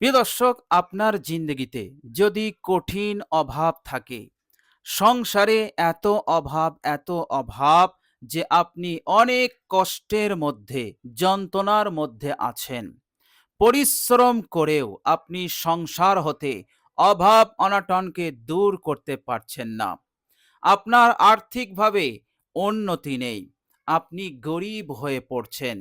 প্রিয় দর্শক, আপনার জিন্দগিতে যদি কঠিন অভাব থাকে, সংসারে এত অভাব এত অভাব যে আপনি অনেক কষ্টের মধ্যে, যন্ত্রণার মধ্যে আছেন। পরিশ্রম করেও আপনি সংসার হতে অভাব অনাটনকে দূর করতে পারছেন না। আপনার আর্থিকভাবে উন্নতি নেই। আপনি গরিব হয়ে পড়ছেন।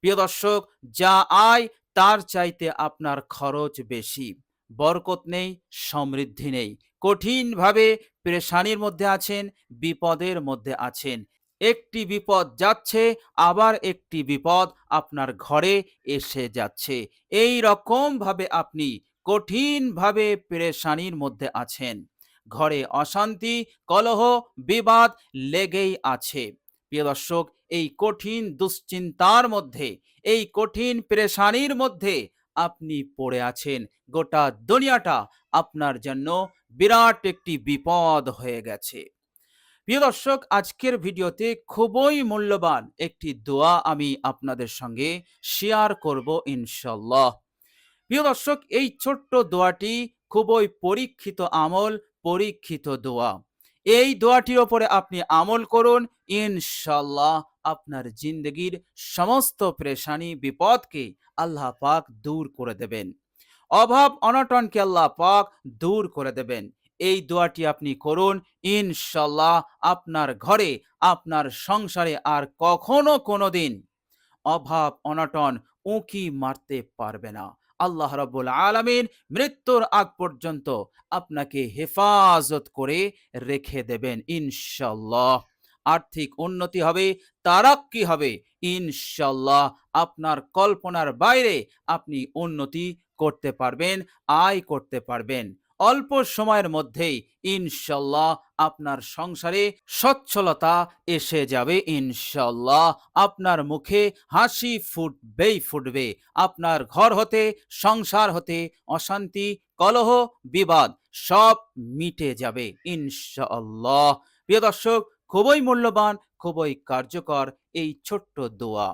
প্রিয় দর্শক, যা আয় তার চাইতে আপনার খরচ বেশি। বরকত নেই, সমৃদ্ধি নেই। কঠিনভাবে পেরেশানির মধ্যে আছেন, বিপদের মধ্যে আছেন। একটি বিপদ যাচ্ছে, আবার একটি বিপদ আপনার ঘরে এসে যাচ্ছে। এই রকম ভাবে আপনি কঠিনভাবে পেরেশানির মধ্যে আছেন। ঘরে অশান্তি, কলহ, বিবাদ লেগেই আছে। প্রিয় দর্শক, এই কঠিন দুশ্চিন্তার মধ্যে, এই কঠিন পেরেশানির মধ্যে আপনি পড়ে আছেন। গোটা দুনিয়াটা আপনার জন্য বিরাট একটি বিপদ হয়ে গেছে। প্রিয় দর্শক, আজকের ভিডিওতে খুবই মূল্যবান একটি দোয়া আমি আপনাদের সঙ্গে শেয়ার করব ইনশাল্লাহ প্রিয় দর্শক, এই ছোট্ট দোয়াটি খুবই পরীক্ষিত আমল, পরীক্ষিত দোয়া। এই দোয়াটির ওপরে আপনি আমল করুন। ইনশাল্লাহ আপনার জিন্দগির সমস্ত প্রেশানি, বিপদকে আল্লাহ পাক দূর করে দেবেন। অভাব, অনটনকে আল্লাহ পাক দূর করে দেবেন। এই দোয়াটি আপনি করুন। ইনশাল্লাহ আপনার ঘরে, আপনার সংসারে আর কখনো কোনো দিন অভাব, অনটন উঁকি মারতে পারবে না। আল্লাহ রব্বুল আলমিন মৃত্যুর আগ পর্যন্ত আপনাকে হেফাজত করে রেখে দেবেন ইনশাল্লাহ আর্থিক উন্নতি হবে, তারাক্কি হবে ইনশাল্লাহ আপনার কল্পনার বাইরে আপনি উন্নতি করতে পারবেন, আয় করতে পারবেন। অল্প সময়ের মধ্যেই ইনশাল্লাহ আপনার সংসারে সচ্ছলতা এসে যাবে, ইনশাল্লাহ আপনার মুখে হাসি ফুটবেই ফুটবে। আপনার ঘর হতে, সংসার হতে অশান্তি, কলহ, বিবাদ সব মিটে যাবে, ইনশাল্লাহ। প্রিয় দর্শক, খুবই মূল্যবান, খুবই কার্যকর এই ছোট্ট দোয়া।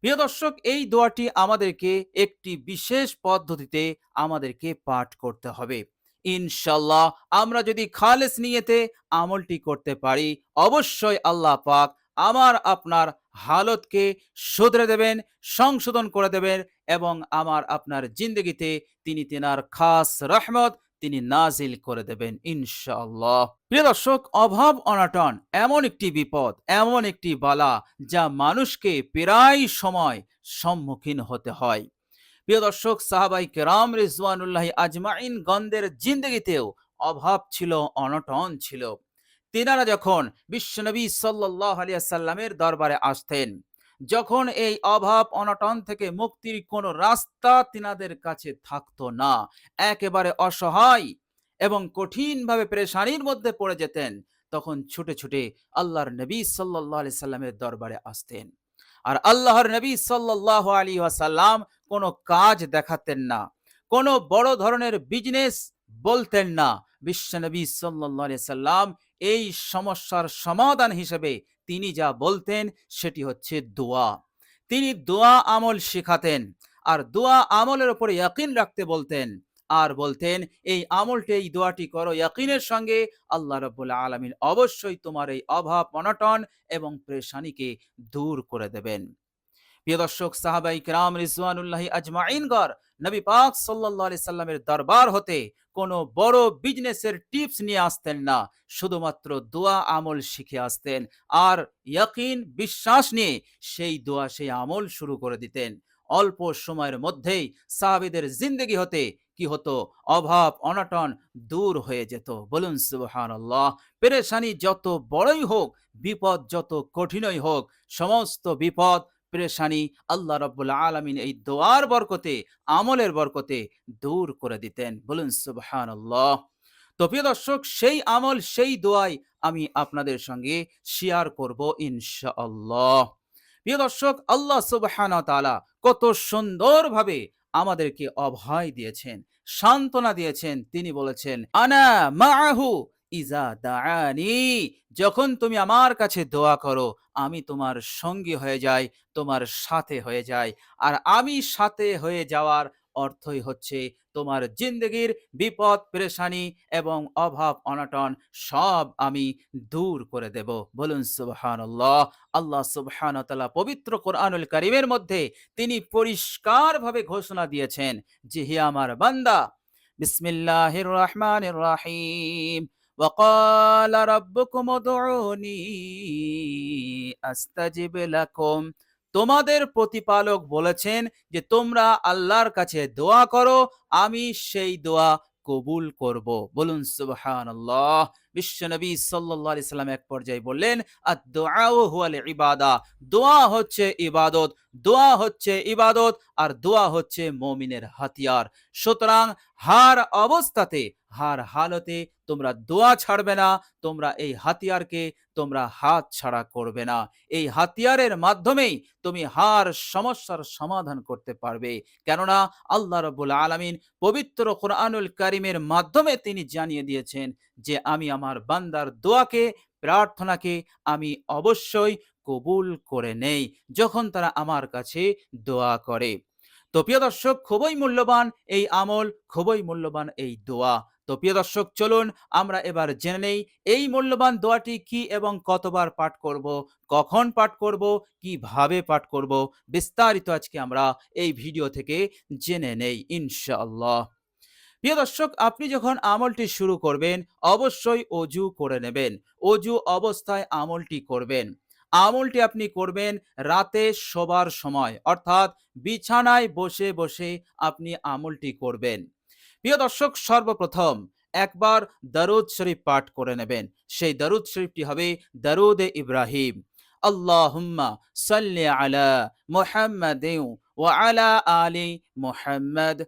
প্রিয় দর্শক, এই দোয়াটি আমাদেরকে একটি বিশেষ পদ্ধতিতে আমাদেরকে পাঠ করতে হবে। ইনশাল্লাহ আমরা যদি খালেস নিয়েতে আমলটি করতে পারি, অবশ্যই আল্লাহ পাক আমার আপনার হালতকে শুধরে দেবেন, সংশোধন করে দেবেন এবং আমার আপনার জিন্দগিতে তিনি তেনার খাস রহমত তিনি নাজিল করে দেবেন ইনশাআল্লাহ প্রিয় দর্শক, অভাব অনাটন এমন একটি বিপদ, এমন একটি বালা যা মানুষকে প্রায় সময় সম্মুখীন হতে হয়। প্রিয় দর্শক, সাহাবাই কেরাম রিজওয়ানুল্লাহ আজমাইন গন্ধের জিন্দগিতেও অভাব ছিল, অনটন ছিল। তিনারা যখন বিশ্বনবী সাল্লাহ আলিয়া সাল্লামের দরবারে আসতেন, যখন এই অভাব, অনটন থেকে মুক্তির কোনো রাস্তা তিনাদের কাছে থাকতো না। একেবারে অসহায় এবং কঠিনভাবে পেরেশানির মধ্যে পড়ে যেতেন, তখন ছুটে ছুটে আল্লাহর নবী সাল্লাহ আলি সাল্লামের দরবারে আসতেন। আর আল্লাহর নবী সাল্লাহ আলী ওয়াসাল্লাম কোনো কাজ দেখাতেন না, কোনো বড় ধরনের বিজনেস বলতেন না। বিশ্বনবী সাল্লাহ আলি সাল্লাম এই সমস্যার সমাধান হিসেবে তিনি যা বলতেন সেটি হচ্ছে দোয়া। তিনি দোয়া আমল শেখাতেন আর দোয়া আমলের উপরে ইয়াকিন রাখতে বলতেন। আর বলতেন, এই আমলটি, এই দোয়াটি করো ইয়াকিনের সঙ্গে। আল্লাহ রব্বুল্লাহ আলমিন অবশ্যই তোমার এই অভাব, অনটন এবং প্রেশানিকে দূর করে দেবেন। প্রিয় দর্শক, সাহাবাই কিরাম রিজওয়ানুল্লাহি আজমাইনগর নবী পাক সাল্লাল্লাহু আলাইহি সাল্লামের দরবার হতে কোনো বড় বিজনেসের টিপস নিয়ে আসতেন না। শুধুমাত্র দোয়া আমল শিখে আসতেন। আর ইয়াকিন বিশ্বাস নিয়ে সেই দোয়া, সেই আমল শুরু করে দিতেন। অল্প সময়ের মধ্যেই সাহাবিদের জিন্দগি হতে কি হতো? অভাব, অনটন দূর হয়ে যেত। বলুন সুবহান আল্লাহ পেরেশানি যত বড়ই হোক, বিপদ যত কঠিনই হোক, সমস্ত বিপদ, পেরেশানি আল্লাহ রব্বুল আলমিন এই দোয়ার বরকতে, আমলের বরকতে দূর করে দিতেন। বলুন সুবহান আল্লাহ তো প্রিয় দর্শক, সেই আমল, সেই দোয়াই আমি আপনাদের সঙ্গে শেয়ার করব ইনশাআল্লাহ। প্রিয় দর্শক, আল্লাহ সুবহান তালা কত সুন্দরভাবে আমাদেরকে অভয় দিয়েছেন, সান্ত্বনা দিয়েছেন। তিনি বলেছেন, আনা মাহু ইজা দাআনি, যখন তুমি আমার কাছে দোয়া করো, আমি তোমার সঙ্গী হয়ে যাই, তোমার সাথে হয়ে যাই। আর আমি সাথে হয়ে যাওয়ার অর্থই হচ্ছে তোমার জিন্দগির বিপদ পেরেশানি এবং অভাব অনটন সব আমি দূর করে দেব বলুন সুবহানাল্লাহ আল্লাহ সুবহান তাআলা পবিত্র কোরআনুল কারীমের মধ্যে তিনি পরিষ্কারভাবে ঘোষণা দিয়েছেন যে হে আমার বান্দা বিসমিল্লাহির রহমানির রহিম وقال ربكم ادعوني আস্তাজিব লাকুম তোমাদের প্রতিপালক বলেছেন যে, তোমরা আল্লাহর কাছে দোয়া করো, আমি সেই দোয়া কবুল করব। বলুন সুবহানাল্লাহ। বিশ্বনবী সাল্লাল্লাহু আলাইহি সাল্লাম এক পর্যায়ে বললেন আর দোয়াও ইবাদা দোয়া হচ্ছে ইবাদত, দোয়া হচ্ছে ইবাদত, আর দোয়া হচ্ছে মমিনের হাতিয়ার। সুতরাং হার অবস্থাতে, হার হালতে তোমরা দোয়া ছাড়বে না, তোমরা এই হাতিয়ারকে তোমরা হাত ছাড়া করবে না। এই হাতিয়ারের মাধ্যমেই তুমি হার সমস্যার সমাধান করতে পারবে। কেননা আল্লাহ রবুল আলমিন পবিত্র কোরআনুল কারিমের মাধ্যমে তিনি জানিয়ে দিয়েছেন যে, আমি আমার বান্দার দোয়াকে, প্রার্থনাকে আমি অবশ্যই কবুল করে নেই যখন তারা আমার কাছে দোয়া করে। তো প্রিয় দর্শক, খুবই মূল্যবান এই আমল, খুবই মূল্যবান এই দোয়া। তো প্রিয় দর্শক, চলুন আমরা এবার জেনে নেই এই মূল্যবান দোয়াটি কি এবং কতবার পাঠ করব, কখন পাঠ করব, কীভাবে পাঠ করব, বিস্তারিত আজকে আমরা এই ভিডিও থেকে জেনে নেই, ইনশাআল্লাহ। প্রিয় দর্শক, আপনি যখন আমলটি শুরু করবেন, অবশ্যই অজু করে নেবেন। অজু অবস্থায় আমলটি করবেন। আমলটি আপনি করবেন রাতে শোবার সময়, অর্থাৎ বিছানায় বসে বসে আপনি আমলটি করবেন। প্রিয় দর্শক, সর্বপ্রথম একবার দারুদ শরীফ পাঠ করে নেবেন। সেই দারুদ শরীফটি হবে দরুদ ইব্রাহিম। আল্লাহুম্মা সাল্লি আলা মুহাম্মাদিন ওয়া আলা আলি মুহাম্মাদ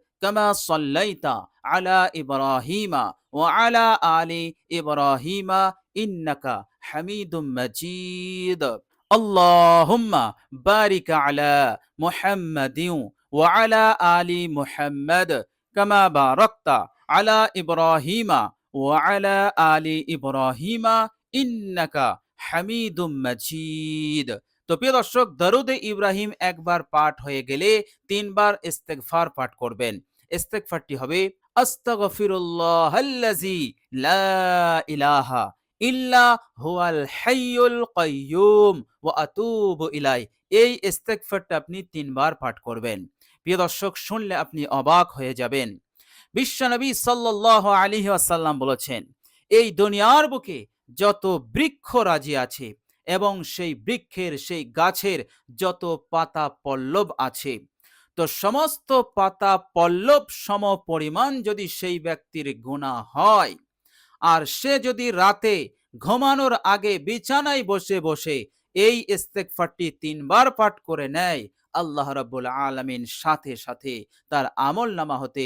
ইব্রাহিমা ওয়া আলা আলি ইব্রাহিমা ইন্নাকা হামিদুম মাজিদ। আল্লাহুম্মা বারিক আলা মুহাম্মাদিন ওয়া আলা আলি মুহাম্মাদ কামা বারাকতা আলা ইব্রাহিমা ওয়া আলা আলি ইব্রাহিমা ইন্নাকা হামিদুম মাজিদ। তো প্রিয় দর্শক দরুদে ইব্রাহিম একবার পাঠ হয়ে গেলে তিনবার ইস্তেগফার পাঠ করবেন। ইস্তেগফারটি হবে আস্তাগফিরুল্লাহাল্লাযী লা ইলাহা ইল্লা হুয়াল হাইয়ুল কাইয়্যুম ওয়া আতুবু ইলাই এই ইস্তেগফারটা আপনি তিনবার পাঠ করবেন। প্রিয় দর্শক, শুনলে আপনি অবাক হয়ে যাবেন। বিশ্বনবী সাল্লাল্লাহু আলাইহি ওয়াসাল্লাম বলেছেন, এই দুনিয়ার বুকে যত বৃক্ষ রাজি আছে এবং সেই বৃক্ষের, সেই গাছের যত পাতা পল্লব আছে তো সমস্ত পাতা পল্লব সম পরিমাণ যদি সেই ব্যক্তির গুণা হয়, আর সে যদি রাতে ঘুমানোর আগে বিছানায় বসে বসে এই ইস্তেকফারটি তিনবার পাঠ করে নেয় আল্লাহ রাব্বুল আলামিন সাথে সাথে তার আমল নামা হতে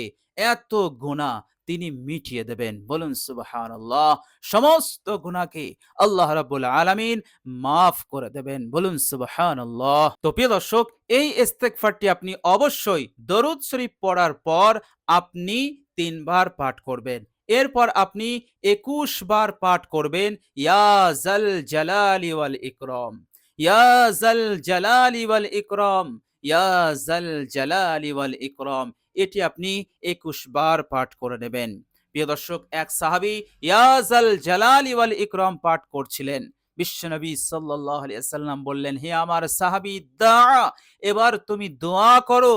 এত গুণা তিনি মিটিয়ে দেবেন। বলুন, সুবহানাল্লাহ। সমস্ত গুণাকে আল্লাহ রাব্বুল আলামিন মাফ করে দেবেন। বলুন, সুবহানাল্লাহ। তো প্রিয় দর্শক, এই ইস্তেগফারটি আপনি অবশ্যই দরুদ শরীফ পড়ার পর আপনি তিনবার পাঠ করবেন। এরপর আপনি একুশ বার পাঠ করবেন, ইয়া জাল জালালি ওয়াল ইকরাম ইয়া জাল জালালি ওয়াল ইকরাম, ইয়া জাল জালালি ওয়াল ইকরাম। এটি আপনি একুশ বার পাঠ করে নেবেন। প্রিয় দর্শক, এক সাহাবী ইয়াজাল জালালি ওয়াল ইকরাম পাঠ করছিলেন। বিশ্বনবী সাল্লাল্লাহু আলাইহি সাল্লাম বললেন, হে আমার সাহাবী দা এবার তুমি দোয়া করো।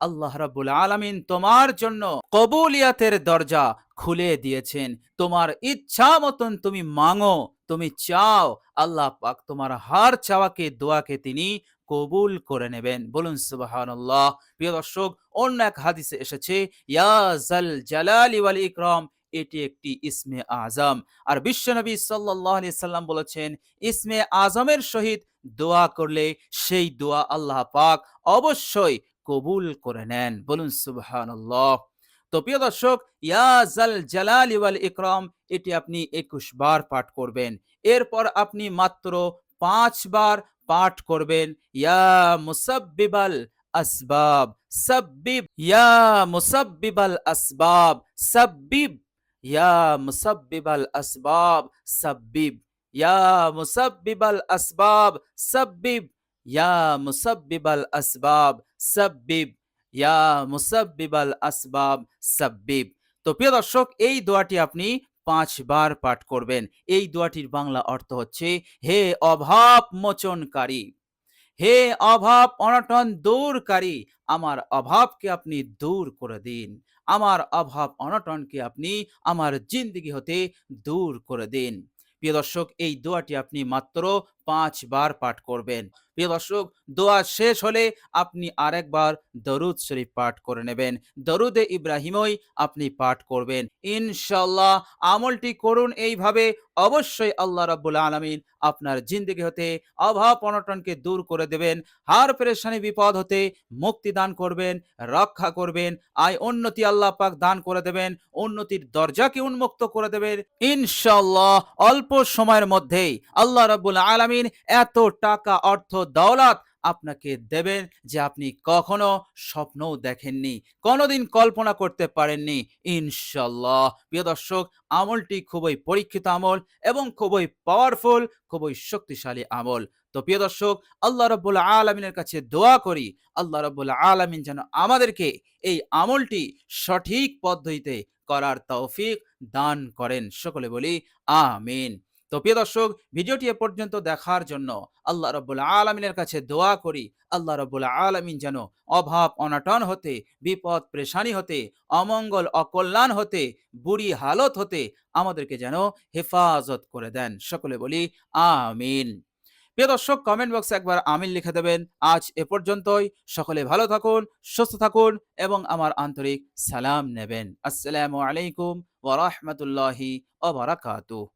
আল্লাহ রাব্বুল আলামিন তোমার জন্য কবুলিয়াতের দরজা খুলে দিয়েছেন। তোমার ইচ্ছা মতন তুমি মাঙো, তুমি চাও আল্লাহ পাক তোমার হার চাওয়াকে, দোয়াকে তিনি কবুল করে নেবেন। বলুন সুবহানাল্লাহ। প্রিয় দর্শক, অন্য এক হাদিসে এসেছে, ইয়া জাল জালালি ওয়াল ইকরাম এটি একটি ইসমে আজম আর বিশ্বনবী আলাইহি সাল্লাম বলেছেন, ইসমে আজমের সহিত দোয়া করলে সেই দোয়া আল্লাহ পাক অবশ্যই কবুল করে নেন। বলুন সুবহানাল্লাহ। তো প্রিয় দর্শক, ইয়া জাল জালালি ওয়াল ইকরাম এটি আপনি একুশ বার পাঠ করবেন। এরপর আপনি মাত্র পাঁচ বার পাঠ করবেন, ইয়া মুসাব্বিবাল আসবাব, সাব্বিব, ইয়া মুসাব্বিবাল আসবাব, সাব্বিব, ইয়া মুসাব্বিবাল আসবাব, সাব্বিব, ইয়া মুসাব্বিবাল আসবাব, সাব্বিব, ইয়া মুসাব্বিবাল আসবাব, সাব্বিব, ইয়া মুসাব্বিবাল আসবাব, সাব্বিব। তো প্রিয় দর্শক, এই দোয়াটি আপনি পাঁচবার পাঠ করবেন। এই দোয়াটির বাংলা অর্থ হচ্ছে, হে অভাব মোচনকারী, হে অভাব অনটন দূরকারী, আমার অভাবকে আপনি দূর করে দিন। আমার অভাব অনটনকে আপনি আমার জিন্দগি হতে দূর করে দিন। প্রিয় দর্শক, এই দোয়াটি আপনি মাত্র পাঁচবার পাঠ করবেন। প্রিয় দর্শক, দোয়া শেষ হলে আপনি আরেকবার দরুদ শরীফ পাঠ করে নেবেন। দরুদে ইব্রাহিমই আপনি পাঠ করবেন। ইনশাল্লাহ আমলটি করুন এইভাবে। অবশ্যই আল্লাহ রাব্বুল আলামিন আপনার জিন্দগি হতে, অভাব অনটনকে দূর করে দেবেন। হার পেরেশানি বিপদ হতে মুক্তি দান করবেন, রক্ষা করবেন, আয় উন্নতি আল্লাহ পাক দান করে দেবেন, উন্নতির দরজাকে উন্মুক্ত করে দেবেন। ইনশাল্লাহ অল্প সময়ের মধ্যেই আল্লাহ রাব্বুল আলামিন এত টাকা অর্থ দৌলত আপনাকে দেবেন যে আপনি কখনো স্বপ্নও দেখেননি, কোনোদিন কল্পনা করতে পারেননি। ইনশাল্লাহ প্রিয় দর্শক, আমলটি খুবই পরীক্ষিত আমল এবং খুবই পাওয়ারফুল খুবই শক্তিশালী আমল। তো প্রিয় দর্শক, আল্লাহ রব্বুল আলমিনের কাছে দোয়া করি, আল্লাহ রব্বুল আলমিন যেন আমাদেরকে এই আমলটি সঠিক পদ্ধতিতে করার তৌফিক দান করেন। সকলে বলি, আমিন। তো প্রিয় দর্শক, ভিডিওটি এ পর্যন্ত দেখার জন্য আল্লাহ রব্বুল আলমিনের কাছে দোয়া করি, আল্লাহ রব্বুল আলমিন যেন অভাব, অনাটন হতে, বিপদ প্রেশানি হতে, অমঙ্গল, অকল্যাণ হতে, বুড়ি হালত হতে আমাদেরকে যেন হেফাজত করে দেন। সকলে বলি, আমিন। প্রিয় দর্শক কমেন্ট বক্সে একবার আমিন লিখে দেবেন। আজ এ পর্যন্তই। সকলে ভালো থাকুন, সুস্থ থাকুন এবং আমার আন্তরিক সালাম নেবেন। আসসালামু আলাইকুম ওয়া রাহমাতুল্লাহি ওয়া বারাকাতুহু।